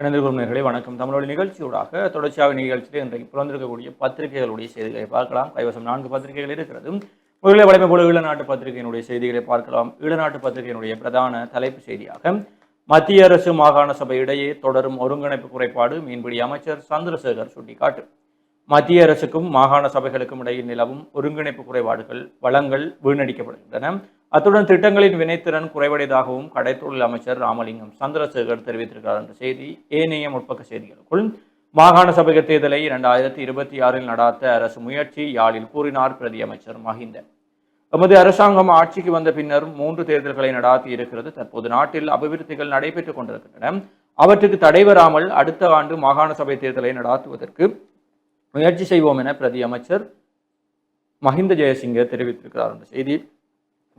இணைந்திருக்கும் வணக்கம். தமிழோட நிகழ்ச்சியூடாக தொடர்ச்சியாக நிகழ்ச்சியில் இன்றைக்கு பிறந்திருக்கக்கூடிய பத்திரிகைகளுடைய செய்திகளை பார்க்கலாம். கைவசம் நான்கு பத்திரிகைகள் இருக்கிறது முதலில் வலைமை போல ஈழநாட்டு பத்திரிகையினுடைய செய்திகளை பார்க்கலாம். ஈழநாட்டு பத்திரிகையினுடைய பிரதான தலைப்பு செய்தியாக மத்திய அரசு மாகாண சபை இடையே தொடரும் ஒருங்கிணைப்பு குறைபாடு மீன்பிடி அமைச்சர் சந்திரசேகர் சுட்டிக்காட்டு. மத்திய அரசுக்கும் மாகாண சபைகளுக்கும் இடையில் நிலவும் ஒருங்கிணைப்பு குறைபாடுகள் வளங்கள் வீணடிக்கப்படுகின்றன. அத்துடன் திட்டங்களின் வினைத்திறன் குறைவடையதாகவும் கடைத்தொழில் அமைச்சர் ராமலிங்கம் சந்திரசேகர் தெரிவித்திருக்கிறார் என்ற செய்தி ஏனைய முற்பக்க செய்திகளுக்குள். மாகாண சபைகள் தேர்தலை இரண்டாயிரத்தி இருபத்தி ஆறில் நடாத்த அரசு முயற்சி யாழில் கூறினார் பிரதி அமைச்சர் மஹிந்த. எமது அரசாங்கம் ஆட்சிக்கு வந்த பின்னர் மூன்று தேர்தல்களை நடாத்தி இருக்கிறது. தற்போது நாட்டில் அபிவிருத்திகள் நடைபெற்றுக் கொண்டிருக்கின்றன. அவற்றுக்கு தடை வராமல் அடுத்த ஆண்டு மாகாண சபை தேர்தலை நடாத்துவதற்கு முயற்சி செய்வோம் என பிரதி அமைச்சர் மஹிந்த ஜெயசிங்க தெரிவித்திருக்கிறார் என்ற செய்தி.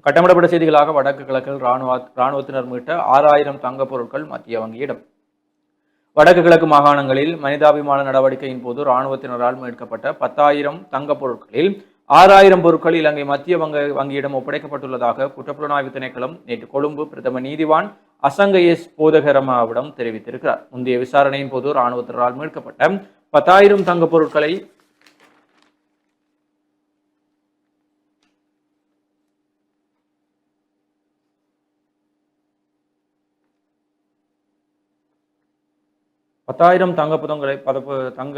கட்டமிடப்பட்ட செய்திகளாக வடக்கு கிழக்கில் இராணுவ இராணுவத்தினர் மீட்ட ஆறாயிரம் தங்கப் பொருட்கள் மத்திய வங்கியிடம். வடக்கு கிழக்கு மாகாணங்களில் மனிதாபிமான நடவடிக்கையின் போது இராணுவத்தினரால் மீட்கப்பட்ட பத்தாயிரம் தங்கப் பொருட்களில் ஆறாயிரம் பொருட்கள் இலங்கை மத்திய வங்க வங்கியிடம் ஒப்படைக்கப்பட்டுள்ளதாக குற்றப்புலனாய்வு திணைக்களம் நேற்று கொழும்பு பிரதம நீதிவான் அசங்க எஸ் போதகரமாவிடம் தெரிவித்திருக்கிறார். முந்தைய விசாரணையின் போது இராணுவத்தினரால் மீட்கப்பட்ட பத்தாயிரம் தங்கப் பொருட்களை பத்தாயிரம் தங்க புதங்களை பதப்பு தங்க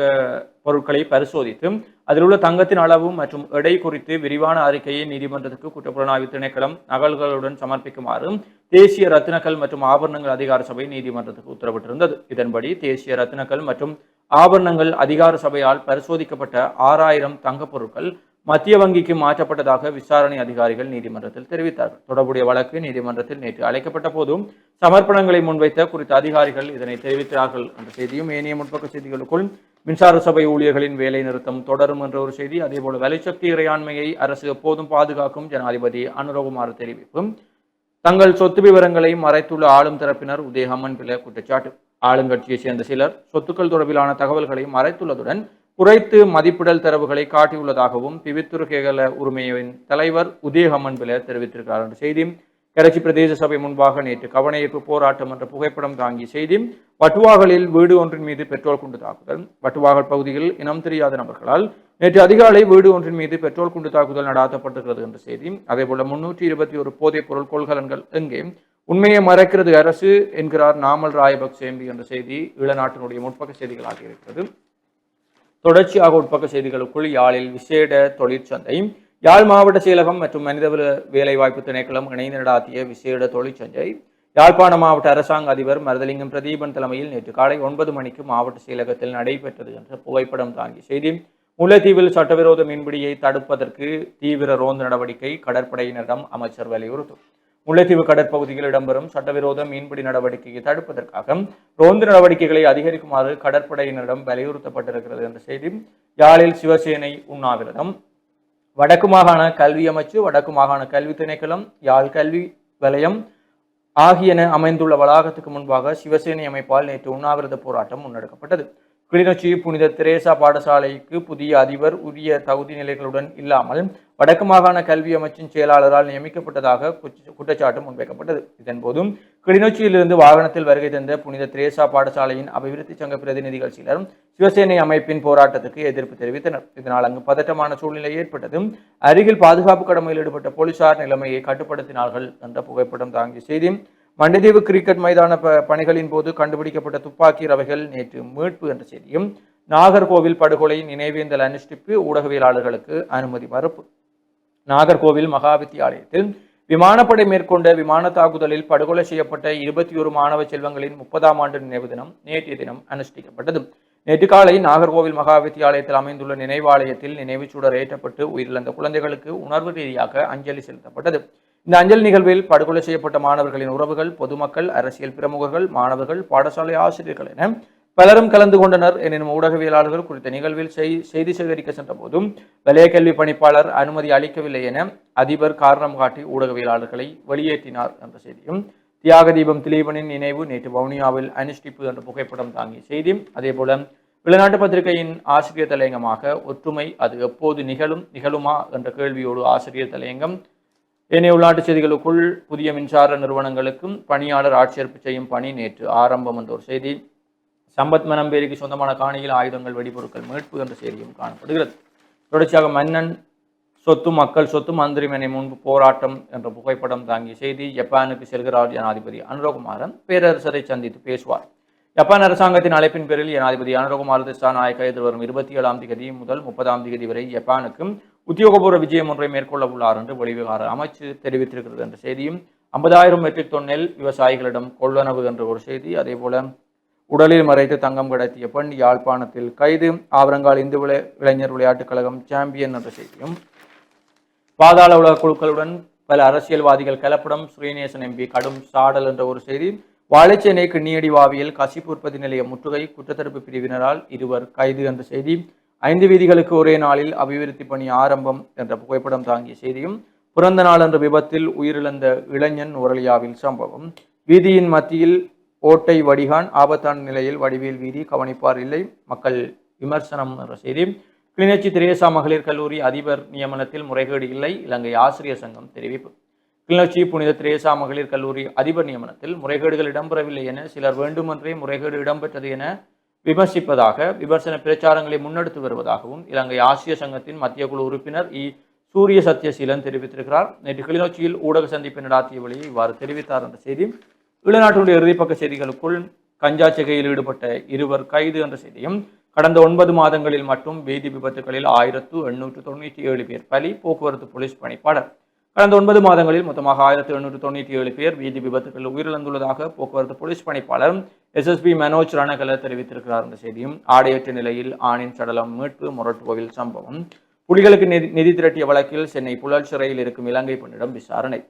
பொருட்களை பரிசோதித்து அதில் உள்ள தங்கத்தின் அளவு மற்றும் எடை குறித்து விரிவான அறிக்கையை நீதிமன்றத்துக்கு குற்றப்புலனாய்வு திணைக்களம் நகல்களுடன் சமர்ப்பிக்குமாறு தேசிய ரத்தினக்கல் மற்றும் ஆபரணங்கள் அதிகார சபை நீதிமன்றத்துக்கு உத்தரவிட்டிருந்தது. இதன்படி தேசிய ரத்தினக்கல் மற்றும் ஆபரணங்கள் அதிகார சபையால் பரிசோதிக்கப்பட்ட ஆறாயிரம் தங்கப் பொருட்கள் மத்திய வங்கிக்கு மாற்றப்பட்டதாக விசாரணை அதிகாரிகள் நீதிமன்றத்தில் தெரிவித்தார்கள். தொடர்புடைய வழக்கு நீதிமன்றத்தில் நேற்று அழைக்கப்பட்ட போதும் சமர்ப்பணங்களை முன்வைத்த குறித்த அதிகாரிகள் இதனை தெரிவித்தார்கள். என்ற செய்தியும் ஏனைய முற்பக்க செய்திகளுக்குள் மின்சார சபை ஊழியர்களின் வேலை நிறுத்தம் தொடரும் என்ற ஒரு செய்தி. அதேபோல வலைசக்தி இறையாண்மையை அரசு எப்போதும் பாதுகாக்கும் ஜனாதிபதி அனுரகுமார் தெரிவிப்பும். தங்கள் சொத்து விவரங்களை மறைத்துள்ள ஆளும் தரப்பினர் உதயகம்மன் பிள்ளை குற்றச்சாட்டு. ஆளுங்கட்சியைச் சேர்ந்த சிலர் சொத்துக்கள் தொடர்பிலான தகவல்களை மறைத்துள்ளதுடன் குறைத்து மதிப்பிடல் தரவுகளை காட்டியுள்ளதாகவும் பிவித்துருகேகல உரிமையின் தலைவர் உதயகமன் பிள்ளை தெரிவித்திருக்கிறார் என்ற செய்தி கரைச்சி பிரதேச சபை முன்பாக நேற்று கவனயீர்ப்பு போராட்டம் என்ற புகைப்படம் தாங்கிய செய்தி வட்டுவாகலில் வீடு ஒன்றின் மீது பெட்ரோல் குண்டு தாக்குதல். வட்டுவாகல் பகுதியில் இனம் தெரியாத நபர்களால் நேற்று அதிகாலை வீடு ஒன்றின் மீது பெட்ரோல் குண்டு தாக்குதல் நடாத்தப்பட்டிருக்கிறது என்ற செய்தி அதேபோல முன்னூற்றி இருபத்தி ஒரு போதைப் பொருள் கொள்கலன்கள் எங்கே உண்மையை மறைக்கிறது அரசு என்கிறார் நாமல் ராயபக்சேம்பி என்ற செய்தி ஈழநாட்டினுடைய முற்பக்க செய்திகளாக இருக்கிறது. தொடர்ச்சியாக உட்பக்க செய்திகளுக்குள் யாழில் விசேட தொழிற்சந்தை யாழ் மாவட்ட செயலகம் மற்றும் மனிதவள வேலைவாய்ப்பு திணைக்களம் இணைந்து நடாத்திய விசேட தொழிற்சந்தை யாழ்ப்பாண மாவட்ட அரசாங்க அதிபர் மருதலிங்கம் பிரதீபன் தலைமையில் நேற்று காலை ஒன்பது மணிக்கு மாவட்ட செயலகத்தில் நடைபெற்றது என்ற புகைப்படம் தாங்கிய செய்தி. முல்லைத்தீவில் சட்டவிரோத மீன்பிடியை தடுப்பதற்கு தீவிர ரோந்து நடவடிக்கை கடற்படையினரிடம் அமைச்சர் வலியுறுத்தும் முல்லைத்தீவு கடற்பகுதியில் இடம்பெறும் சட்டவிரோத மீன்பிடி நடவடிக்கையை தடுப்பதற்காக ரோந்து நடவடிக்கைகளை அதிகரிக்குமாறு கடற்படையினரிடம் வலியுறுத்தப்பட்டிருக்கிறது என்ற செய்தி யாழில் சிவசேனை உண்ணாவிரதம். வடக்கு மாகாண கல்வி அமைச்சு வடக்கு மாகாண கல்வி திணைக்களம் யாழ் கல்வி வலயம் ஆகியன அமைந்துள்ள வளாகத்துக்கு முன்பாக சிவசேனை அமைப்பால் நேற்று உண்ணாவிரத போராட்டம் முன்னெடுக்கப்பட்டது. கிளிநொச்சி புனித திரேசா பாடசாலைக்கு புதிய அதிபர் உரிய தகுதி நிலைகளுடன் இல்லாமல் வடக்கு மாகாண கல்வி அமைச்சின் செயலாளரால் நியமிக்கப்பட்டதாக குற்றச்சாட்டு முன்வைக்கப்பட்டது. இதன்போதும் கிளிநொச்சியிலிருந்து வாகனத்தில் வருகை தந்த புனித திரேசா பாடசாலையின் அபிவிருத்தி சங்க பிரதிநிதிகள் சிலர் சிவசேனை அமைப்பின் போராட்டத்துக்கு எதிர்ப்பு தெரிவித்தனர். இதனால் அங்கு பதட்டமான சூழ்நிலை ஏற்பட்டதும் அருகில் பாதுகாப்பு கடமையில் ஈடுபட்ட போலீசார் நிலைமையை கட்டுப்படுத்தினார்கள் என்ற புகைப்படம் தாங்கிய செய்தி மண்டிதீவு கிரிக்கெட் மைதான ப பணிகளின் போது கண்டுபிடிக்கப்பட்ட துப்பாக்கி ரவைகள் நேற்று மீட்பு என்ற செய்தியும் நாகர்கோவில் படுகொலை நினைவேந்தல் அனுஷ்டிப்பு ஊடகவியலாளர்களுக்கு அனுமதி மறுப்பு. நாகர்கோவில் மகா வித்தியாலயத்தில் விமானப்படை மேற்கொண்ட விமான தாக்குதலில் படுகொலை செய்யப்பட்ட இருபத்தி ஒரு மாணவ செல்வங்களின் முப்பதாம் ஆண்டு நினைவு தினம் நேற்றைய தினம் அனுஷ்டிக்கப்பட்டது. நேற்று காலை நாகர்கோவில் மகா வித்தியாலயத்தில் அமைந்துள்ள நினைவாலயத்தில் நினைவுச்சுடர் ஏற்றப்பட்டு உயிரிழந்த குழந்தைகளுக்கு உணர்வு ரீதியாக அஞ்சலி செலுத்தப்பட்டது. இந்த அஞ்சல் நிகழ்வில் படுகொலை செய்யப்பட்ட மாணவர்களின் உறவுகள் பொதுமக்கள் அரசியல் பிரமுகர்கள் மாணவர்கள் பாடசாலை ஆசிரியர்கள் என பலரும் கலந்து கொண்டனர். எனினும் ஊடகவியலாளர்கள் குறித்த நிகழ்வில் செய்தி சேகரிக்க சென்ற போதும் வலய கல்வி பணிப்பாளர் அனுமதி அளிக்கவில்லை என அதிபர் காரணம் காட்டி ஊடகவியலாளர்களை வெளியேற்றினார் என்ற செய்தியும் தியாக தீபம் திலீபனின் நினைவு நேற்று வவுனியாவில் அனுஷ்டிப்பு என்ற புகைப்படம் தாங்கிய செய்தி அதேபோல வெளிநாட்டு பத்திரிகையின் ஆசிரியர் தலையங்கமாக ஒற்றுமை அது எப்போது நிகழும் நிகழுமா என்ற கேள்வியோடு ஆசிரியர் தலையங்கம் ஏனைய உள்நாட்டு செய்திகளுக்குள் புதிய மின்சார நிறுவனங்களுக்கும் பணியாளர் ஆட்சேர்ப்பு செய்யும் பணி நேற்று ஆரம்பம் என்ற ஒரு செய்தி. சம்பத் மனம்பேரிக்கு சொந்தமான காணியில் ஆயுதங்கள் வெடிபொருட்கள் மீட்பு என்ற செய்தியும் காணப்படுகிறது. தொடர்ச்சியாக மன்னன் சொத்து மக்கள் சொத்து மந்திரிமனை முன்பு போராட்டம் என்ற புகைப்படம் தாங்கிய செய்தி. ஜப்பானுக்கு செல்கிறார் ஜனாதிபதி அனுரகுமாரன். பேரரசரை சந்தித்து பேசுவார். ஜப்பான் அரசாங்கத்தின் அழைப்பின் பேரில் ஜனாதிபதி அனுரகுமார் திசாநாயக்க எதிர்வரும் இருபத்தி ஏழாம் தேதி முதல் முப்பதாம் தேதி வரை ஜப்பானுக்கும் உத்தியோகபூர்வ விஜயம் ஒன்றை மேற்கொள்ள உள்ளார் என்று வெளிவிவகார அமைச்சு தெரிவித்திருக்கிறது என்ற செய்தியும் ஐம்பதாயிரம் மெட்ரிக் டன் நெல் விவசாயிகளிடம் கொள்ளனவு என்ற ஒரு செய்தி அதே போல உடலில் மறைத்து தங்கம் கடத்திய பெண் யாழ்ப்பாணத்தில் கைது ஆவரங்கால் இந்து விளை இளைஞர் விளையாட்டுக் கழகம் சாம்பியன் என்ற செய்தியும் பாதாள உலக குழுக்களுடன் பல அரசியல்வாதிகள் கலப்படம் ஸ்ரீநேசன் எம்பி கடும் சாடல் என்ற ஒரு செய்தி வாழைச்சேனை கிண்ணியடி வாவியில் கசிப்பு உற்பத்தி நிலைய முற்றுகை குற்றத்தடுப்பு பிரிவினரால் இருவர் கைது என்ற செய்தி ஐந்து வீதிகளுக்கு ஒரே நாளில் அபிவிருத்தி பணி ஆரம்பம் என்ற புகைப்படம் தாங்கிய செய்தியும் பிறந்த நாள் என்ற விபத்தில் உயிரிழந்த இளைஞன் உரலியாவில் சம்பவம். வீதியின் மத்தியில் ஓட்டை வடிகான் ஆபத்தான நிலையில் வடிவேல் வீதி கவனிப்பார் இல்லை. மக்கள் விமர்சனம் என்ற செய்தி. கிளிநொச்சி திரேசா மகளிர் கல்லூரி அதிபர் நியமனத்தில் முறைகேடு இல்லை. இலங்கை ஆசிரியர் சங்கம் தெரிவிப்பு. கிளிநொச்சி புனித திரேசா மகளிர் கல்லூரி அதிபர் நியமனத்தில் முறைகேடுகள் இடம்பெறவில்லை என சிலர் வேண்டுமென்றே முறைகேடு இடம்பெற்றது என விமர்சிப்பதாக விமர்சன பிரச்சாரங்களை முன்னெடுத்து வருவதாகவும் இலங்கை ஆசிய சங்கத்தின் மத்திய குழு உறுப்பினர் இ. சூரிய சத்யசீலன் தெரிவித்திருக்கிறார். நேற்று கிளிநொச்சியில் ஊடக சந்திப்பு நடாத்திய வழியை இவ்வாறு தெரிவித்தார் என்ற செய்தி. ஈழநாட்டினுடைய இறுதிப்பக்க செய்திகளுக்குள் கஞ்சா சிகையில் ஈடுபட்ட இருவர் கைது என்ற செய்தியும் கடந்த ஒன்பது மாதங்களில் மட்டும் வீதி விபத்துகளில் ஆயிரத்து எண்ணூற்று தொண்ணூற்றி ஏழு பேர் பலி போக்குவரத்து போலீஸ் பணிப்பாளர். கடந்த ஒன்பது மாதங்களில் மொத்தமாக ஆயிரத்தி எண்ணூற்று தொண்ணூற்றி ஏழு பேர் வீதி விபத்துகளில் உயிரிழந்துள்ளதாக போக்குவரத்து போலீஸ் பணிப்பாளர் எஸ்எஸ்பி மனோஜ் ரணகல தெரிவித்திருக்கிறார். இந்த செய்தியும் ஆடையற்ற நிலையில் ஆணின் சடலம் மீட்பு மொரட்டுவோவில் சம்பவம். புலிகளுக்கு நிதி நிதி திரட்டிய வழக்கில் சென்னை புழல் சிறையில் இருக்கும் இலங்கை பெண்ணிடம் விசாரணை.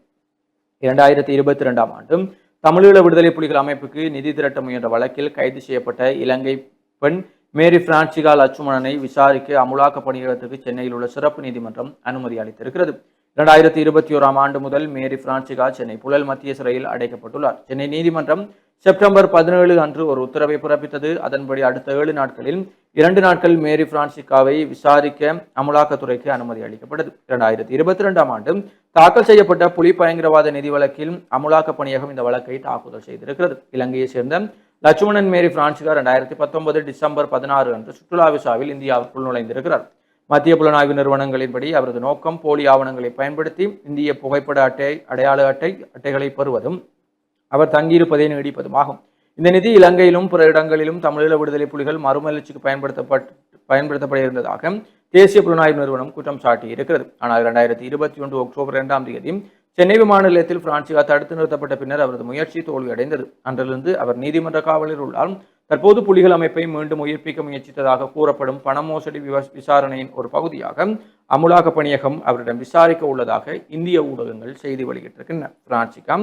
இரண்டாயிரத்தி இருபத்தி ரெண்டாம் ஆண்டு தமிழீழ விடுதலை புலிகள் அமைப்புக்கு நிதி திரட்ட முயன்ற வழக்கில் கைது செய்யப்பட்ட இலங்கை பெண் மேரி பிரான்சிகா லட்சுமணனை விசாரிக்க அமுலாக்க பணியிடத்துக்கு சென்னையில் உள்ள சிறப்பு நீதிமன்றம் அனுமதி அளித்திருக்கிறது. இரண்டாயிரத்தி இருபத்தி ஓராம் ஆண்டு முதல் மேரி பிரான்சிகா சென்னை புழல் மத்திய சிறையில் அடைக்கப்பட்டுள்ளார். சென்னை நீதிமன்றம் செப்டம்பர் பதினேழு அன்று ஒரு உத்தரவை பிறப்பித்தது. அதன்படி அடுத்த ஏழு நாட்களில் இரண்டு நாட்கள் மேரி பிரான்சிகாவை விசாரிக்க அமலாக்கத்துறைக்கு அனுமதி அளிக்கப்பட்டது. இரண்டாயிரத்தி இருபத்தி ரெண்டாம் ஆண்டு தாக்கல் செய்யப்பட்ட புலி பயங்கரவாத நிதி வழக்கில் அமலாக்க பணியகம் இந்த வழக்கை தாக்குதல் செய்திருக்கிறது. இலங்கையை சேர்ந்த லட்சுமணன் மேரி பிரான்சிகா இரண்டாயிரத்தி பத்தொன்பது டிசம்பர் பதினாறு அன்று சுற்றுலா விசாவில் இந்தியாவுக்குள் நுழைந்திருக்கிறார். மத்திய புலனாய்வு நிறுவனங்களின்படி அவரது நோக்கம் போலி ஆவணங்களை பயன்படுத்தி இந்திய புகைப்பட அட்டை அடையாள அட்டை அட்டைகளை பெறுவதும் அவர் தங்கியிருப்பதை நீடிப்பதுமாகும். இந்த நிதி இலங்கையிலும் பிற இடங்களிலும் தமிழீழ விடுதலை புலிகள் மறுமலர்ச்சிக்கு பயன்படுத்தப்பட்டு பயன்படுத்தப்பட இருந்ததாக தேசிய புலனாய்வு நிறுவனம் குற்றம் சாட்டி இருக்கிறது ஆனால் இரண்டாயிரத்தி இருபத்தி ஒன்று அக்டோபர் இரண்டாம் தேதி சென்னை விமான நிலையத்தில் பிரான்சிகா தடுத்து நிறுத்தப்பட்ட பின்னர் அவரது முயற்சி தோல்வியடைந்தது. அன்றிலிருந்து அவர் நீதிமன்ற காவலில் உள்ளால் தற்போது புலிகள் அமைப்பை மீண்டும் உயிர்ப்பிக்க முயற்சித்ததாக கூறப்படும் பண மோசடி விசாரணையின் ஒரு பகுதியாக அமுலாக்க பணியகம் அவரிடம் விசாரிக்க உள்ளதாக இந்திய ஊடகங்கள் செய்தி வெளியிட்டிருக்கின்றன. பிரான்சிகா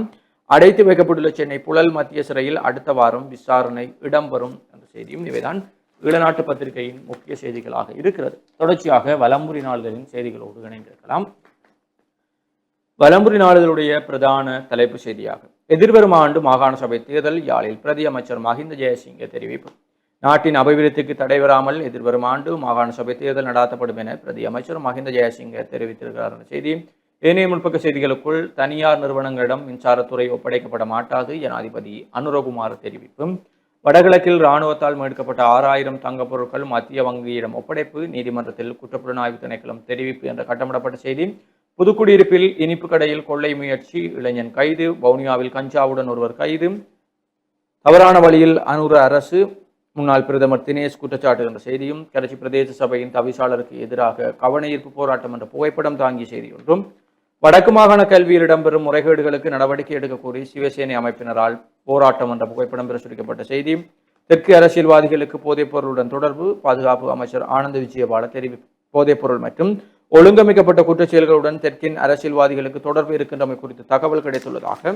அடைத்து வைக்கப்பட்டுள்ள சென்னை புழல் மத்திய சிறையில் அடுத்த வாரம் விசாரணை இடம்பெறும் என்ற செய்தியும் இவைதான். ஈழநாட்டு பத்திரிகையின் முக்கிய செய்திகளாக இருக்கிறது. தொடர்ச்சியாக வலம்புரி நாளிதழின் செய்திகளோடு இணைந்திருக்கலாம். வலம்புரி நாடுகளுடைய பிரதான தலைப்பு செய்தியாக எதிர்வரும் ஆண்டு மாகாண சபை தேர்தல் யாழில் பிரதி அமைச்சர் மஹிந்த ஜெயசிங்க தெரிவிப்பு. நாட்டின் அபிவிருத்திக்கு தடை வராமல் எதிர்வரும் ஆண்டு மாகாண சபை தேர்தல் நடாத்தப்படும் என பிரதி அமைச்சர் மஹிந்த ஜெயசிங்க தெரிவித்திருக்கிறார் என்ற செய்தி. ஏனைய முற்பக்க செய்திகளுக்குள் தனியார் நிறுவனங்களிடம் மின்சாரத்துறை ஒப்படைக்கப்பட மாட்டாது ஜனாதிபதி அனுரகுமார் தெரிவிப்பு. வடகிழக்கில் இராணுவத்தால் மீட்கப்பட்ட ஆறாயிரம் தங்கப் பொருட்கள் மத்திய வங்கியிடம் ஒப்படைப்பு நீதிமன்றத்தில் குற்றப்புலனாய்வு திணைக்களம் தெரிவிப்பு என்ற கட்டமிடப்பட்ட செய்தி. புதுக்குடியிருப்பில் இனிப்பு கடையில் கொள்ளை முயற்சி இளைஞன் கைது. வவுனியாவில் கஞ்சாவுடன் ஒருவர் கைது. தவறான வழியில் அனுர அரசு. முன்னாள் பிரதமர் தினேஷ் குற்றச்சாட்டு என்ற செய்தியும் கரைச்சி பிரதேச சபையின் தவிசாளருக்கு எதிராக கவனஈர்ப்பு போராட்டம் என்ற புகைப்படம் தாங்கிய செய்தி ஒன்றும். வடக்கு மாகாண கல்வியில் இடம்பெறும் முறைகேடுகளுக்கு நடவடிக்கை எடுக்க கோரி சிவசேனை அமைப்பினரால் போராட்டம் என்ற புகைப்படம் பிரசுரிக்கப்பட்ட செய்தி. தெற்கு அரசியல்வாதிகளுக்கு போதைப் பொருளுடன் தொடர்பு. பாதுகாப்பு அமைச்சர் ஆனந்த விஜயபால தெரிவிப்பு போதைப்பொருள் மற்றும் ஒழுங்கமைக்கப்பட்ட குற்றச் செயல்களுடன் தெற்கின் அரசியல்வாதிகளுக்கு தொடர்பு இருக்கின்றமை குறித்து தகவல் கிடைத்துள்ளதாக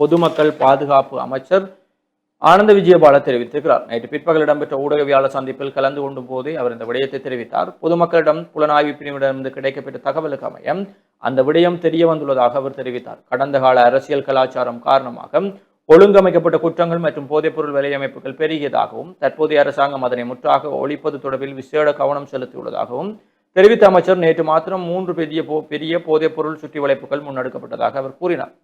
பொதுமக்கள் பாதுகாப்பு அமைச்சர் ஆனந்த விஜயபால தெரிவித்திருக்கிறார். நேற்று பிற்பகல் இடம்பெற்ற ஊடகவியாளர் சந்திப்பில் கலந்து கொண்டும் போதே அவர் இந்த விடயத்தை தெரிவித்தார். பொதுமக்களிடம் புலனாய்வு பிரிவிடமிருந்து கிடைக்கப்பட்ட தகவலுக்கு அமைய அந்த விடயம் தெரிய வந்துள்ளதாக அவர் தெரிவித்தார். கடந்த கால அரசியல் கலாச்சாரம் காரணமாக ஒழுங்கமைக்கப்பட்ட குற்றங்கள் மற்றும் போதைப்பொருள் விலையமைப்புகள் பெருகியதாகவும் தற்போதைய அரசாங்கம் அதனை முற்றாக ஒழிப்பது தொடர்பில் விசேட கவனம் செலுத்தியுள்ளதாகவும் தெரிவித்த அமைச்சர் நேற்று மாத்திரம் மூன்று பெரிய போ பெரிய போதைப்பொருள் சுற்றி வளைப்புகள் முன்னெடுக்கப்பட்டதாக அவர் கூறினார்.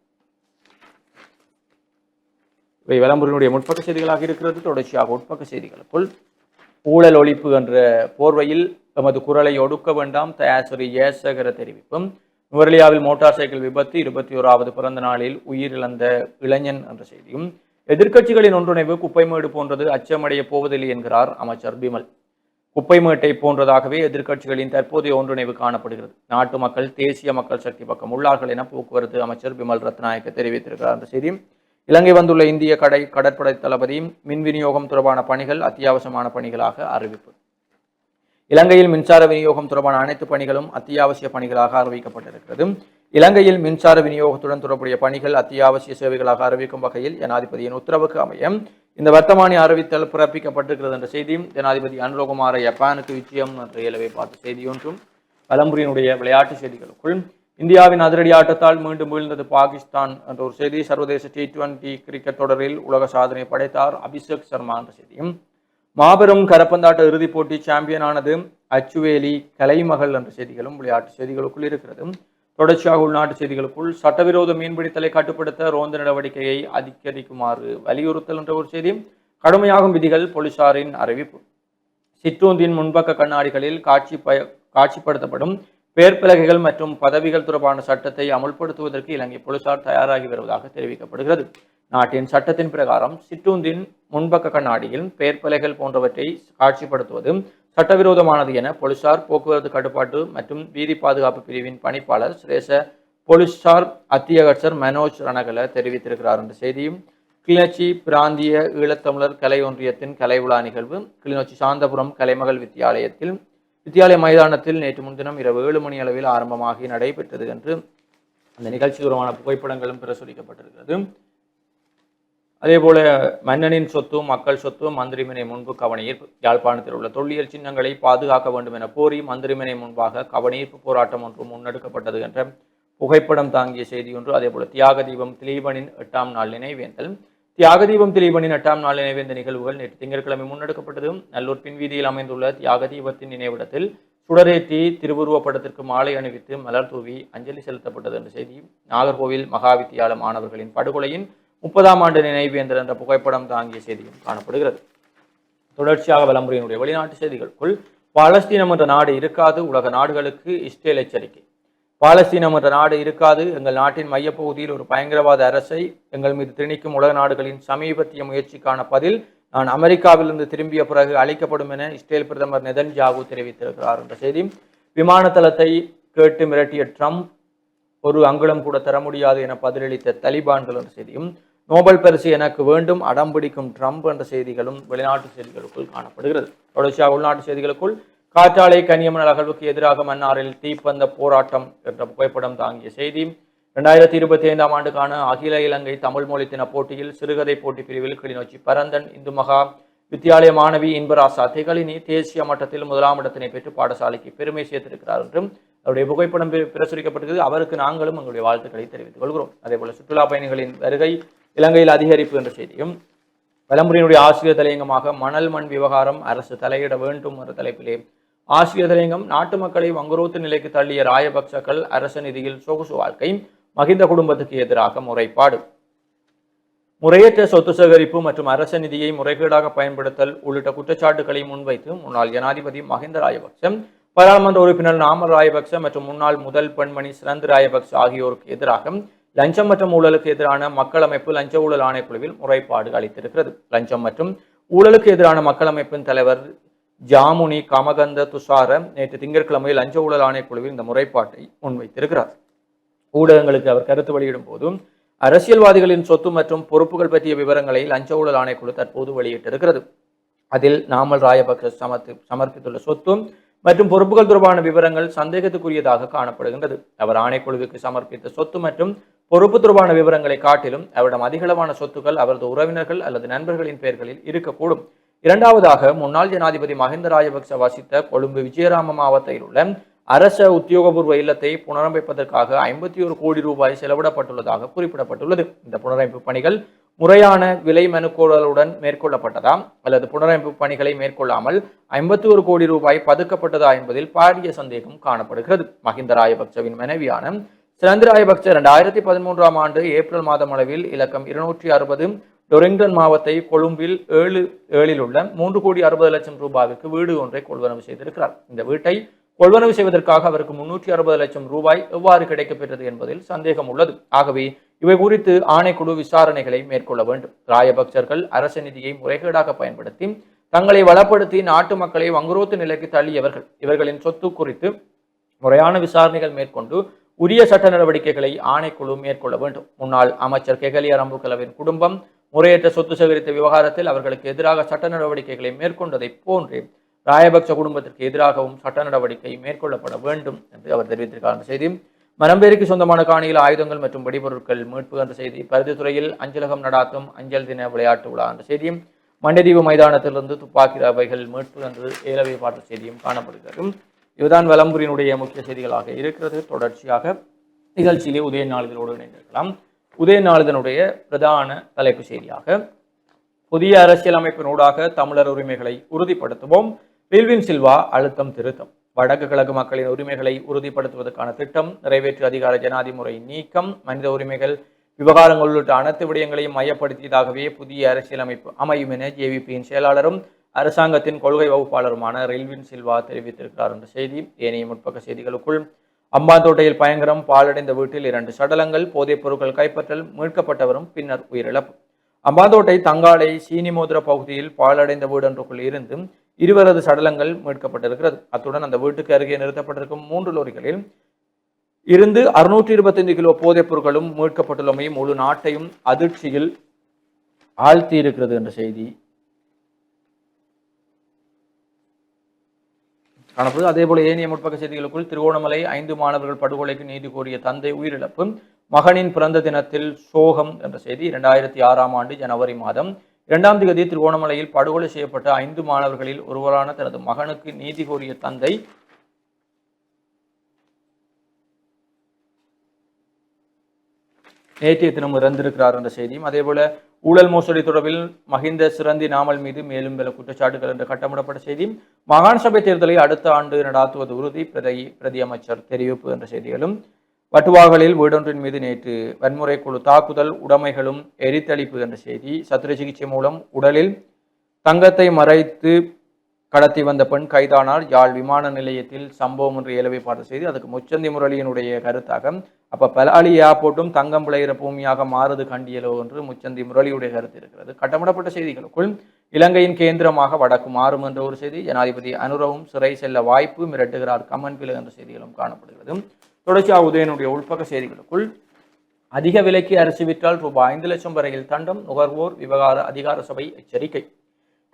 இவை விளம்பரனுடைய முற்பக்க செய்திகளாக இருக்கிறது. தொடர்ச்சியாக உட்பக்க செய்திகளுக்குள் ஊழல் ஒழிப்பு என்ற போர்வையில் தமது குரலை ஒடுக்க வேண்டாம் தயாசிரி ஜெயசேகர தெரிவிப்பும். நுவரலியாவில் மோட்டார் சைக்கிள் விபத்து இருபத்தி ஓராவது பிறந்த நாளில் உயிரிழந்த இளைஞன் என்ற செய்தியும். எதிர்க்கட்சிகளின் ஒன்றிணைவு குப்பைமேடு போன்றது அச்சமடைய போவதில்லை என்கிறார் அமைச்சர் பிமல். குப்பைமேட்டை போன்றதாகவே எதிர்க்கட்சிகளின் தற்போதைய ஒன்றிணைவு காணப்படுகிறது. நாட்டு மக்கள் தேசிய மக்கள் சக்தி பக்கம் உள்ளார்கள் என போக்குவரத்து அமைச்சர் பிமல் ரத்நாயக்க தெரிவித்திருக்கிறார். அந்த செய்தி இலங்கை வந்துள்ள இந்திய கடை கடற்படை தளபதி மின் விநியோகம் தொடர்பான பணிகள் அத்தியாவசியமான பணிகளாக அறிவிப்பு. இலங்கையில் மின்சார விநியோகம் தொடர்பான அனைத்து பணிகளும் அத்தியாவசிய பணிகளாக அறிவிக்கப்பட்டிருக்கிறது. இலங்கையில் மின்சார விநியோகத்துடன் தொடர்புடைய பணிகள் அத்தியாவசிய சேவைகளாக அறிவிக்கும் வகையில் ஜனாதிபதியின் உத்தரவுக்கு அமைய இந்த வர்த்தமானி அறிவித்தல் பிறப்பிக்கப்பட்டிருக்கிறது என்ற செய்தியும் ஜனாதிபதி அனுலகுமார ஜப்பானுக்கு விஜயம் என்ற இயலவை பார்த்த செய்தி ஒன்றும் பலம்புரியினுடைய விளையாட்டு செய்திகளுக்குள். இந்தியாவின் அதிரடி ஆட்டத்தால் மீண்டும் வீழ்ந்தது பாகிஸ்தான் என்ற ஒரு செய்தி. சர்வதேச டி டுவெண்டி கிரிக்கெட் தொடரில் உலக சாதனை படைத்தார் அபிஷேக் சர்மா என்ற செய்தியும். மாபெரும் கரப்பந்தாட்ட இறுதிப் போட்டி சாம்பியனானது அச்சுவேலி கலைமகள் என்ற செய்திகளும் விளையாட்டு செய்திகளுக்குள் இருக்கிறது. தொடர்ச்சியாக உள்நாட்டு செய்திகளுக்குள் சட்டவிரோத மீன்பிடித்தலை கட்டுப்படுத்த ரோந்து நடவடிக்கையை அதிகரிக்குமாறு வலியுறுத்தல் என்ற ஒரு செய்தி. கடுமையாகும் விதிகள் போலீசாரின் அறிவிப்பு. சிற்றூந்தின் முன்பக்க கண்ணாடிகளில் காட்சி பய காட்சிப்படுத்தப்படும் பேர்பலகைகள் மற்றும் பதவிகள் தொடர்பான சட்டத்தை அமுல்படுத்துவதற்கு இலங்கை போலீசார் தயாராகி வருவதாக தெரிவிக்கப்படுகிறது. நாட்டின் சட்டத்தின் பிரகாரம் சிற்றூந்தின் முன்பக்க கண்ணாடியில் பேர்பலகைகள் போன்றவற்றை காட்சிப்படுத்துவது சட்டவிரோதமானது என போலீசார் போக்குவரத்து கட்டுப்பாட்டு மற்றும் வீதி பாதுகாப்பு பிரிவின் பணிப்பாளர் சிரேச போலீசார் அத்தியகட்சர் மனோஜ் ரணகல தெரிவித்திருக்கிறார். என்ற செய்தியும் கிளிநொச்சி பிராந்திய ஈழத்தமிழர் கலை ஒன்றியத்தின் கலை விழா நிகழ்வு கிளிநொச்சி சாந்தபுரம் கலைமகள் வித்தியாலயத்தில் வித்தியாலய மைதானத்தில் நேற்று முன்தினம் இரவு ஏழு மணி அளவில் ஆரம்பமாகி நடைபெற்றது என்று அந்த நிகழ்ச்சி தொடர்பான புகைப்படங்களும் பிரசுரிக்கப்பட்டிருக்கிறது. அதேபோல மன்னனின் சொத்து மக்கள் சொத்து மந்திரிமனை முன்பு கவனீர்ப்பு யாழ்ப்பாணத்தில் உள்ள தொல்லியல் சின்னங்களை பாதுகாக்க வேண்டும் என கோரி மந்திரிமனை முன்பாக கவனீர்ப்பு போராட்டம் ஒன்று முன்னெடுக்கப்பட்டது என்ற புகைப்படம் தாங்கிய செய்தி ஒன்று. அதேபோல தியாக தீபம் திலீபனின் எட்டாம் நாள் நினைவேந்தல். தியாக தீபம் திலீபனின் எட்டாம் நாள் நினைவேந்த நிகழ்வுகள் நேற்று திங்கட்கிழமை முன்னெடுக்கப்பட்டது. நல்லூர் பின்வீதியில் அமைந்துள்ள தியாக தீபத்தின் நினைவிடத்தில் சுடரேற்றி திருவுருவப்படத்திற்கு மாலை அணிவித்து மலர் தூவி அஞ்சலி செலுத்தப்பட்டது என்ற செய்தி. நாகர்கோவில் மகாவித்தியால மாணவர்களின் படுகொலையின் முப்பதாம் ஆண்டு நினைவேந்தல் என்ற புகைப்படம் தாங்கிய செய்தியும் காணப்படுகிறது. தொடர்ச்சியாக விளம்பரையினுடைய வெளிநாட்டு செய்திகளுக்குள் பாலஸ்தீனம் என்ற நாடு இருக்காது உலக நாடுகளுக்கு இஸ்ரேல் எச்சரிக்கை. பாலஸ்தீனம் என்ற நாடு இருக்காது எங்கள் நாட்டின் மையப்பகுதியில் ஒரு பயங்கரவாத அரசை எங்கள் மீது திணிக்கும் உலக நாடுகளின் சமீபத்திய முயற்சிக்கான பதில் நான் அமெரிக்காவிலிருந்து திரும்பிய பிறகு அளிக்கப்படும் என இஸ்ரேல் பிரதமர் நெதன்ஜாகு தெரிவித்திருக்கிறார் என்ற செய்தி. விமான தளத்தை கேட்டு மிரட்டிய ட்ரம்ப் ஒரு அங்குலம் கூட தர முடியாது என பதிலளித்த தலிபான்கள் என்ற செய்தியும் நோபல் பரிசு எனக்கு வேண்டும். அடம்பிடிக்கும் ட்ரம்ப் என்ற செய்திகளும் வெளிநாட்டு செய்திகளுக்குள் காணப்படுகிறது. தொடர்ச்சியாக உள்நாட்டு செய்திகளுக்குள் காற்றாலை கனியமன அகழ்வுக்கு எதிராக மன்னாரில் தீப்பந்த போராட்டம் என்ற புகைப்படம் தாங்கிய செய்தி. இரண்டாயிரத்தி இருபத்தி ஐந்தாம் ஆண்டுக்கான அகில இலங்கை தமிழ் மொழி தின போட்டியில் சிறுகதை போட்டி பிரிவில் கிளிநொச்சி பரந்தன் இந்து மகா வித்தியாலய மாணவி இன்பராசா திகழினி தேசிய மட்டத்தில் முதலாம் இடத்தினை பெற்று பாடசாலைக்கு பெருமை சேர்த்திருக்கிறார் என்றும் அவருடைய புகைப்படம் பிர- அவருக்கு நாங்களும் எங்களுடைய வாழ்த்துக்களை தெரிவித்துக் கொள்கிறோம். அதேபோல சுற்றுலா பயணிகளின் வருகை இலங்கையில் அதிகரிப்பு என்ற செய்தியும் வலம்புரியினுடைய ஆசிரியர் தலையங்கமாக மணல் மண் விவகாரம் அரசு தலையிட வேண்டும் என்ற தலைப்பிலே ஆசிரியர் தலையங்கம் நாட்டு மக்களை வங்குரோத்து நிலைக்கு தள்ளிய ராயபக்சக்கள் அரச நிதியில் சொகுசு வாழ்க்கை மகிந்த குடும்பத்துக்கு எதிராக முறைப்பாடு. முறையற்ற சொத்து சேகரிப்பு மற்றும் அரச நிதியை முறைகேடாக பயன்படுத்தல் உள்ளிட்ட குற்றச்சாட்டுகளை முன்வைத்து முன்னாள் ஜனாதிபதி மஹிந்த ராயபக்ச பாராளுமன்ற உறுப்பினர் நாமல் ராயபக்ச மற்றும் முன்னாள் முதல் பெண்மணி சிறந்து ராயபக்ச ஆகியோருக்கு எதிராக லஞ்சம் மற்றும் ஊழலுக்கு எதிரான மக்கள் அமைப்பு லஞ்ச ஊழல் ஆணைக்குழுவில் முறைப்பாடு அளித்திருக்கிறது. லஞ்சம் மற்றும் ஊழலுக்கு எதிரான மக்கள் அமைப்பின் தலைவர் ஜாமுனி கமகந்த துஷார நேற்று திங்கட்கிழமை லஞ்ச ஊழல் ஆணைக்குழுவில் இந்த முறைப்பாட்டை முன்வைத்திருக்கிறார். ஊடகங்களுக்கு அவர் கருத்து வெளியிடும் போதும் அரசியல்வாதிகளின் சொத்து மற்றும் பொறுப்புகள் பற்றிய விவரங்களை லஞ்ச ஊழல் ஆணைக்குழு தற்போது வெளியிட்டிருக்கிறது. அதில் நாமல் ராயபக்ச சமர்ப்பி சமர்ப்பித்துள்ள சொத்தும் மற்றும் பொறுப்புகள் தொடர்பான விவரங்கள் சந்தேகத்துக்குரியதாக காணப்படுகின்றது. அவர் ஆணைக்குழுவுக்கு சமர்ப்பித்த சொத்து மற்றும் பொறுப்பு தொடர்பான விவரங்களை காட்டிலும் அவரிடம் அதிகளவான சொத்துக்கள் அவரது உறவினர்கள் அல்லது நண்பர்களின் பெயர்களில் இருக்கக்கூடும். இரண்டாவதாக முன்னாள் ஜனாதிபதி மஹிந்த ராஜபக்ச வசித்த கொழும்பு விஜயராம மாவட்டத்தில் உள்ள அரச உத்தியோகபூர்வ இல்லத்தை புனரமைப்பதற்காக ஐம்பத்தி ஒரு கோடி ரூபாய் செலவிடப்பட்டுள்ளதாக குறிப்பிடப்பட்டுள்ளது. இந்த புனரமைப்பு பணிகள் முறையான விலை மனுக்கோடலுடன் மேற்கொள்ளப்பட்டதா அல்லது புனரமைப்பு பணிகளை மேற்கொள்ளாமல் ஐம்பத்தி ஒரு கோடி ரூபாய் பதுக்கப்பட்டதா என்பதில் பாரிய சந்தேகம் காணப்படுகிறது. மஹிந்த ராஜபக்சவின் மனைவியான சிறந்த ராயபக்ச இரண்டாயிரத்தி பதிமூன்றாம் ஆண்டு ஏப்ரல் மாதம் அளவில் இலக்கம் இருநூற்றி அறுபது டொரிங்டன் மாவத்தை கொழும்பில் ஏழு ஏழில் உள்ள மூன்று கோடி அறுபது லட்சம் ரூபாய்க்கு வீடு ஒன்றை கொள்வனவு செய்திருக்கிறார். இந்த வீட்டை கொள்வனவு செய்வதற்காக அவருக்கு முன்னூற்றி அறுபது லட்சம் ரூபாய் எவ்வாறு கிடைக்கப்பெற்றது என்பதில் சந்தேகம் உள்ளது. ஆகவே இவை குறித்து ஆணைக்குழு விசாரணைகளை மேற்கொள்ள வேண்டும். ராயபக்சர்கள் அரச நிதியை முறைகேடாக பயன்படுத்தி தங்களை வளப்படுத்தி நாட்டு மக்களை வங்குரோத்து நிலைக்கு தள்ளியவர்கள். இவர்களின் சொத்து குறித்து முறையான விசாரணைகள் மேற்கொண்டு உரிய சட்ட நடவடிக்கைகளை ஆணைக்குழு மேற்கொள்ள வேண்டும். முன்னாள் அமைச்சர் கெகலியா ரம்புகலவின் குடும்பம் முறையற்ற சொத்து சேகரித்த விவகாரத்தில் அவர்களுக்கு எதிராக சட்ட நடவடிக்கைகளை மேற்கொண்டதைப் போன்றே ராயபக்ச குடும்பத்திற்கு எதிராகவும் சட்ட நடவடிக்கை மேற்கொள்ளப்பட வேண்டும் என்று அவர் தெரிவித்திருக்கார் அந்த செய்தி மரம்பேரிக்கு சொந்தமான காணியில் ஆயுதங்கள் மற்றும் வெடிபொருட்கள் மீட்பு என்ற செய்தி பருத்தித்துறையில் அஞ்சலகம் நடாத்தும் அஞ்சல் தின விளையாட்டு விழா என்ற செய்தியும் மண்டிதீவு மைதானத்திலிருந்து துப்பாக்கி ரவைகள் மீட்பு என்று ஏலவை பார்த்த செய்தியும் காணப்படுகிறது. இதுதான் வலம்புரியினுடைய முக்கிய செய்திகளாக இருக்கிறது. தொடர்ச்சியாக நிகழ்ச்சியிலே உதய நாளிதழோடு இணைந்திருக்கலாம். உதய நாளிதனுடைய பிரதான தலைப்பு செய்தியாக புதிய அரசியலமைப்பினூடாக தமிழர் உரிமைகளை உறுதிப்படுத்துவோம். பில்வின் சில்வா அழுத்தம் திருத்தம். வடக்கு கிழக்கு மக்களின் உரிமைகளை உறுதிப்படுத்துவதற்கான திட்டம் நிறைவேற்று அதிகார ஜனாதிமுறை நீக்கம். மனித உரிமைகள் விவகாரங்கள் உள்ளிட்ட அனைத்து விடயங்களையும் மையப்படுத்தியதாகவே புதிய அரசியலமைப்பு அமையும் என ஜேவிபியின் செயலாளரும் அரசாங்கத்தின் கொள்கை வகுப்பாளருமான ரெல்வின் சில்வா தெரிவித்திருக்கிறார் என்ற செய்தி. ஏனைய முற்பக்க செய்திகளுக்குள் அம்பாந்தோட்டையில் பயங்கரம் பாலடைந்த வீட்டில் இரண்டு சடலங்கள் போதைப் பொருட்கள் கைப்பற்றல் மீட்கப்பட்டவரும் பின்னர் உயிரிழப்பு. அம்பாந்தோட்டை தங்காலை சீனிமோதிர பகுதியில் பாலடைந்த வீடொன்றுக்குள் இருந்து இருவரது சடலங்கள் மீட்கப்பட்டிருக்கிறது. அத்துடன் அந்த வீட்டுக்கு அருகே நிறுத்தப்பட்டிருக்கும் மூன்று லோரிகளில் இருந்து அறுநூற்றி இருபத்தைந்து கிலோ போதைப் பொருட்களும் மீட்கப்பட்டுள்ளமையும் முழு நாட்டையும் அதிர்ச்சியில் ஆழ்த்தி இருக்கிறது என்ற செய்தி. காணப்படுது. அதேபோல ஏனைய முற்பக்க செய்திகளுக்குள் திருவோணமலை ஐந்து மாணவர்கள் படுகொலைக்கு நீதி கோரிய தந்தை உயிரிழப்பு மகனின் பிறந்த தினத்தில் சோகம் என்ற செய்தி இரண்டாயிரத்தி ஆறாம் ஆண்டு ஜனவரி மாதம். இரண்டாம் தேதி திருவோணமலையில் படுகொலை செய்யப்பட்ட ஐந்து மாணவர்களில் ஒருவரான தனது மகனுக்கு நீதி கோரிய தந்தை நேற்றைய தினம் இறந்திருக்கிறார் என்ற செய்தியும் அதேபோல ஊழல் மோசடி தொடர்பில் மஹிந்த சிறந்தி நாமல் மீது மேலும் பல குற்றச்சாட்டுகள் என்று கட்டமிடப்பட்ட செய்தியும் மாகாண சபை தேர்தலை அடுத்த ஆண்டு நடாத்துவது உறுதி பிரதி பிரதி அமைச்சர் தெரிவிப்பு என்ற செய்திகளும் வட்டுவாகலில் வீடொன்றின் மீது நேற்று வன்முறை குழு தாக்குதல் உடைமைகளும் எரித்தளிப்பு என்ற செய்தி சத்திர சிகிச்சை மூலம் உடலில் தங்கத்தை மறைத்து கடத்தி வந்த பெண் கைதானார் யாழ் விமான நிலையத்தில் சம்பவம் என்று ஏலவை பார்த்த செய்தி. அதுக்கு முச்சந்தி முரளியினுடைய கருத்தாக அப்போ பலாலி ஏர்போர்ட்டும் தங்கம் விளையிற பூமியாக மாறுது கண்டியலோ என்று முச்சந்தி முரளியுடைய கருத்து இருக்கிறது. கட்டமிடப்பட்ட செய்திகளுக்குள் இலங்கையின் கேந்திரமாக வடக்கு மாறும் என்ற ஒரு செய்தி ஜனாதிபதி அனுரவும் சிறை செல்ல வாய்ப்பு மிரட்டுகிறார் கமன் பிலு என்ற செய்திகளும் காணப்படுகிறது. தொடர்ச்சியாக உதயனுடைய உள்பக்க செய்திகளுக்குள் அதிக விலைக்கு அரிசி விற்றால் ரூபாய் ஐந்து லட்சம் வரையில் தண்டம் நுகர்வோர் விவகார அதிகார சபை எச்சரிக்கை.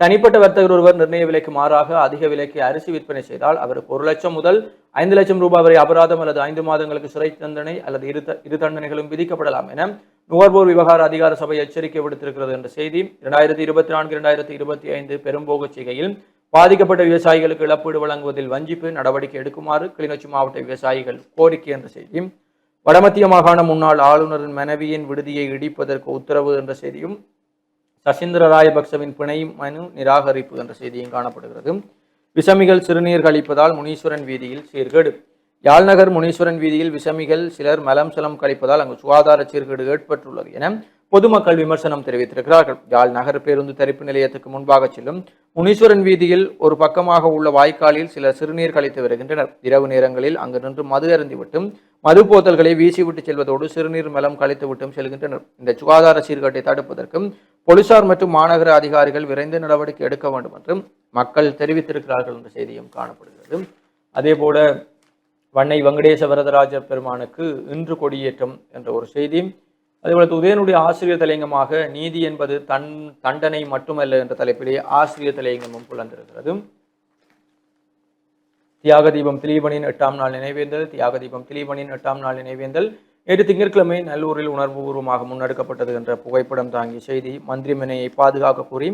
தனிப்பட்ட வர்த்தகர் ஒருவர் நிர்ணய விலைக்கு மாறாக அதிக விலைக்கு அரிசி விற்பனை செய்தால் அவருக்கு ஒரு லட்சம் முதல் ஐந்து லட்சம் ரூபாய் வரை அபராதம் அல்லது ஐந்து மாதங்களுக்கு சிறை தண்டனை அல்லது இரு இரு தண்டனைகளும் விதிக்கப்படலாம் என நுகர்வோர் விவகார அதிகார சபை எச்சரிக்கை விடுத்திருக்கிறது என்ற செய்தி இரண்டாயிரத்தி இருபத்தி நான்கு இரண்டாயிரத்தி இருபத்தி ஐந்து பெரும்போக செய்கையில் பாதிக்கப்பட்ட விவசாயிகளுக்கு இழப்பீடு வழங்குவதில் வஞ்சிப்பு நடவடிக்கை எடுக்குமாறு கிளிநொச்சி மாவட்ட விவசாயிகள் கோரிக்கை என்ற செய்தி வடமத்திய மாகாண முன்னாள் ஆளுநரின் மனைவியின் விடுதியை இடிப்பதற்கு உத்தரவு என்ற செய்தியும் சசீந்திர ராயபக்சவின் பிணை மனு நிராகரிப்பு என்ற செய்தியும் காணப்படுகிறது. விசமிகள் சிறுநீர் கழிப்பதால் முனீஸ்வரன் வீதியில் சீர்கேடு. யாழ்நகர் முனீஸ்வரன் வீதியில் விசமிகள் சிலர் மலம் சலம் கழிப்பதால் அங்கு சுகாதார சீர்கேடு ஏற்பட்டுள்ளது என பொதுமக்கள் விமர்சனம் தெரிவித்திருக்கிறார்கள். யாழ் நகர் பேருந்து தரிப்பு நிலையத்துக்கு முன்பாக செல்லும் முனீஸ்வரன் வீதியில் ஒரு பக்கமாக உள்ள வாய்க்காலில் சிலர் சிறுநீர் கழித்து வருகின்றனர். இரவு நேரங்களில் அங்கு நின்று மது அருந்திவிட்டும் மது போத்தல்களை வீசிவிட்டு செல்வதோடு சிறுநீர் மலம் கழித்துவிட்டும் செல்கின்றனர். இந்த சுகாதார சீர்கேட்டை தடுப்பதற்கும் போலீசார் மற்றும் மாநகர அதிகாரிகள் விரைந்து நடவடிக்கை எடுக்க வேண்டும் என்றும் மக்கள் தெரிவித்திருக்கிறார்கள் என்ற செய்தியும் காணப்படுகிறது. அதேபோல வன்னை வெங்கடேச வரதராஜ பெருமானுக்கு இன்று கொடியேற்றம் என்ற ஒரு செய்தியும் அதேபோல உதயனுடைய ஆசிரியர் தலையங்கமாக நீதி என்பது தன் தண்டனை மட்டுமல்ல என்ற தலைப்பிலே ஆசிரியர் தலையங்கமும் புலந்திருக்கிறது. தியாக தீபம் திலீபனின் எட்டாம் நாள் நினைவேந்தல் தியாக தீபம் திலீபனின் எட்டாம் நாள் நினைவேந்தல். நேற்று திங்கட்கிழமை நல்லூரில் உணர்வுபூர்வமாக முன்னெடுக்கப்பட்டது என்ற புகைப்படம் தாங்கிய செய்தி மந்திரிமனையை பாதுகாக்க கூறி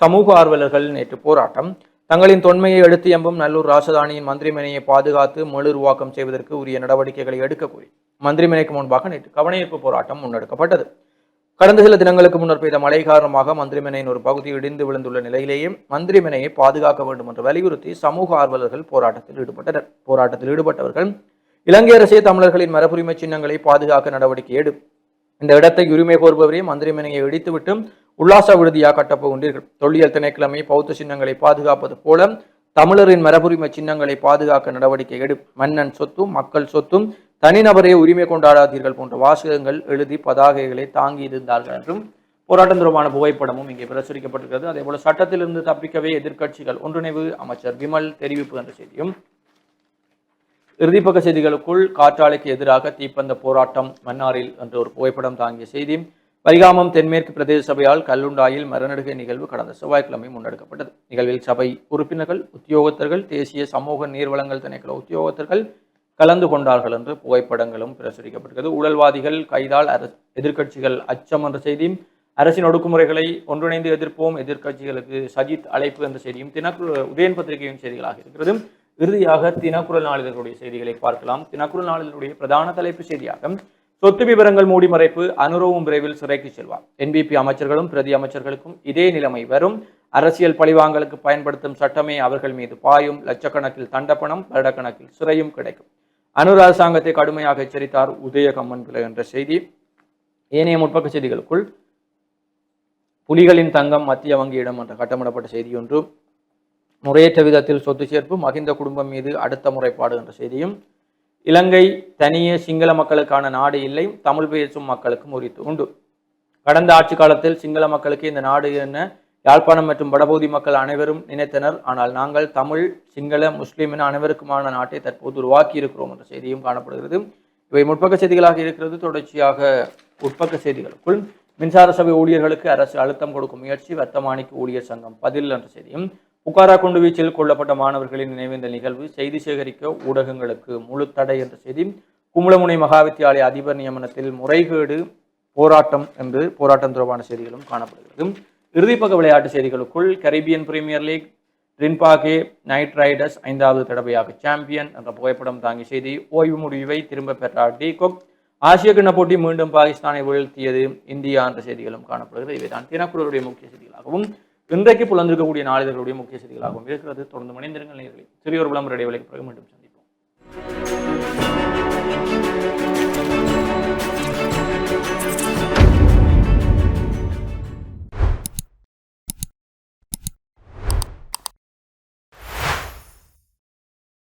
சமூக ஆர்வலர்கள் நேற்று போராட்டம். தங்களின் தொன்மையை எடுத்து எம்பும் நல்லூர் ராசதானியின் மந்திரிமனையை பாதுகாத்து மீளுருவாக்கம் செய்வதற்கு உரிய நடவடிக்கைகளை எடுக்க மந்திரி மந்திரிமனைக்கு முன்பாக நேற்று கவனஈர்ப்பு போராட்டம் முன்னெடுக்கப்பட்டது. கடந்த சில தினங்களுக்கு முன்னர் பெய்த மழை காரணமாக மந்திரிமனையின் ஒரு பகுதி இடிந்து விழுந்துள்ள நிலையிலேயே மந்திரிமனையை பாதுகாக்க வேண்டும் என்று வலியுறுத்தி சமூக ஆர்வலர்கள் போராட்டத்தில் ஈடுபட்டனர். போராட்டத்தில் ஈடுபட்டவர்கள் இலங்கை அரசே தமிழர்களின் மரபுரிமை சின்னங்களை பாதுகாக்க நடவடிக்கை எடு இந்த இடத்தை உரிமை கோருபவரே மந்திரிமனையை இடித்துவிட்டு உல்லாச விடுதியாக கட்டப்போகின்றீர்கள் தொல்லியல் திணைக்கிழமை பௌத்த சின்னங்களை பாதுகாப்பது போல தமிழரின் மரபுரிமை சின்னங்களை பாதுகாக்க நடவடிக்கை எடு. மன்னன் சொத்தும் மக்கள் சொத்தும் தனிநபரை உரிமை கொண்டாடாதீர்கள் போன்ற வாசகங்கள் எழுதி பதாகைகளை தாங்கி இருந்தார்கள் என்றும் போராட்டம் தொடர்பான புகைப்படமும் இங்கே பிரசுரிக்கப்பட்டிருக்கிறது. அதே போல சட்டத்திலிருந்து தப்பிக்கவே எதிர்க்கட்சிகள் ஒன்றிணைவு அமைச்சர் விமல் தெரிவிப்பு என்ற செய்தியும் இறுதிப்பக்க செய்திகளுக்குள் காற்றாலைக்கு எதிராக தீப்பந்த போராட்டம் மன்னாரில் என்ற ஒரு புகைப்படம் தாங்கிய செய்தி. பரிகாமம் தென்மேற்கு பிரதேச சபையால் கல்லுண்டாயில் மரநடுகை நிகழ்வு கடந்த செவ்வாய்க்கிழமை முன்னெடுக்கப்பட்டது. நிகழ்வில் சபை உறுப்பினர்கள் உத்தியோகத்தர்கள் தேசிய சமூக நீர்வளங்கள் திணைக்கள உத்தியோகத்தர்கள் கலந்து கொண்டார்கள் என்று புகைப்படங்களும் பிரசுரிக்கப்பட்டிருக்கிறது. ஊழல்வாதிகள் கைதால் அரசு எதிர்க்கட்சிகள் அச்சம் என்ற செய்தியும் அரசின் ஒடுக்குமுறைகளை ஒன்றிணைந்து எதிர்ப்போம் எதிர்க்கட்சிகளுக்கு சஜித் அழைப்பு என்ற செய்தியும் தினக்குழு உதயன் பத்திரிகையின் செய்திகளாக இருக்கிறது. இறுதியாக தினக்குரல் நாளிதழுடைய செய்திகளை பார்க்கலாம். தினக்குரல் நாளிதழுடைய பிரதான தலைப்பு செய்தியாக சொத்து விவரங்கள் மூடி மறைப்பு அனுரவும் விரைவில் சிறைக்கு செல்வார். என்பிபி அமைச்சர்களும் பிரதி அமைச்சர்களுக்கும் இதே நிலைமை வரும். அரசியல் பழிவாங்கலுக்கு பயன்படுத்தும் சட்டமே அவர்கள் மீது பாயும். லட்சக்கணக்கில் தண்டப்பணம் வருடக்கணக்கில் சிறையும் கிடைக்கும். அனுர் அரசாங்கத்தை கடுமையாக எச்சரித்தார் உதயகம்மன் பிள்ளை என்ற செய்தி. ஏனைய முற்பக்க செய்திகளுக்குள் புலிகளின் தங்கம் மத்திய வங்கியிடம் என்ற கட்டமிடப்பட்ட செய்தி ஒன்று. முறையற்ற விதத்தில் சொத்து சேர்ப்பு மகிந்த குடும்பம் மீது அடுத்த முறைப்பாடு என்ற செய்தியும். இலங்கை தனியே சிங்கள மக்களுக்கான நாடு இல்லை தமிழ் பேசும் மக்களுக்கும் உரித்து உண்டு. கடந்த ஆட்சி காலத்தில் சிங்கள மக்களுக்கு இந்த நாடு என்ன யாழ்ப்பாணம் மற்றும் வடபகுதி மக்கள் அனைவரும் நினைத்தனர். ஆனால் நாங்கள் தமிழ் சிங்கள முஸ்லீம் என அனைவருக்குமான நாட்டை தற்போது உருவாக்கி இருக்கிறோம் என்ற செய்தியும் காணப்படுகிறது. இவை முற்பக்க செய்திகளாக இருக்கிறது. தொடர்ச்சியாக உட்பக்க செய்திகளுக்குள் மின்சார சபை ஊழியர்களுக்கு அரசு அழுத்தம் கொடுக்கும் முயற்சி வர்த்தமானிக்கு ஊழியர் சங்கம் பதில் என்ற செய்தியும் புகாரா குண்டு வீச்சில் கொல்லப்பட்ட மாணவர்களின் நினைவேந்த நிகழ்வு செய்தி சேகரிக்க ஊடகங்களுக்கு முழு தடை என்ற செய்தி குமுளமுனை மகாவித்தியாலய அதிபர் நியமனத்தில் முறைகேடு போராட்டம் என்று போராட்டம் தொடர்பான செய்திகளும் காணப்படுகிறது. இறுதிப்பக்க விளையாட்டு செய்திகளுக்குள் Caribbean premier league Trinbago knight riders ஐந்தாவது தடவையாக சாம்பியன் என்ற புகைப்படம் தாங்கிய செய்தி ஓய்வு முடிவை திரும்ப பெற்றார் டி கொக். ஆசிய கிண்ண போட்டி மீண்டும் பாகிஸ்தானை வீழ்த்தியது இந்தியா என்ற செய்திகளும் காணப்படுகிறது. இவைதான் தினக்குரலுடைய முக்கிய செய்திகளாகவும் இன்றைக்கு புலந்திருக்கக்கூடிய நாளிதழ்களுடைய முக்கிய செய்திகளாகவும் இருக்கிறது. தொடர்ந்து மனிதர்கள் நேர்களை சிறியோர் விளம்பர இடைவெளிக்கு பிறகு மீண்டும் சந்திப்போம்.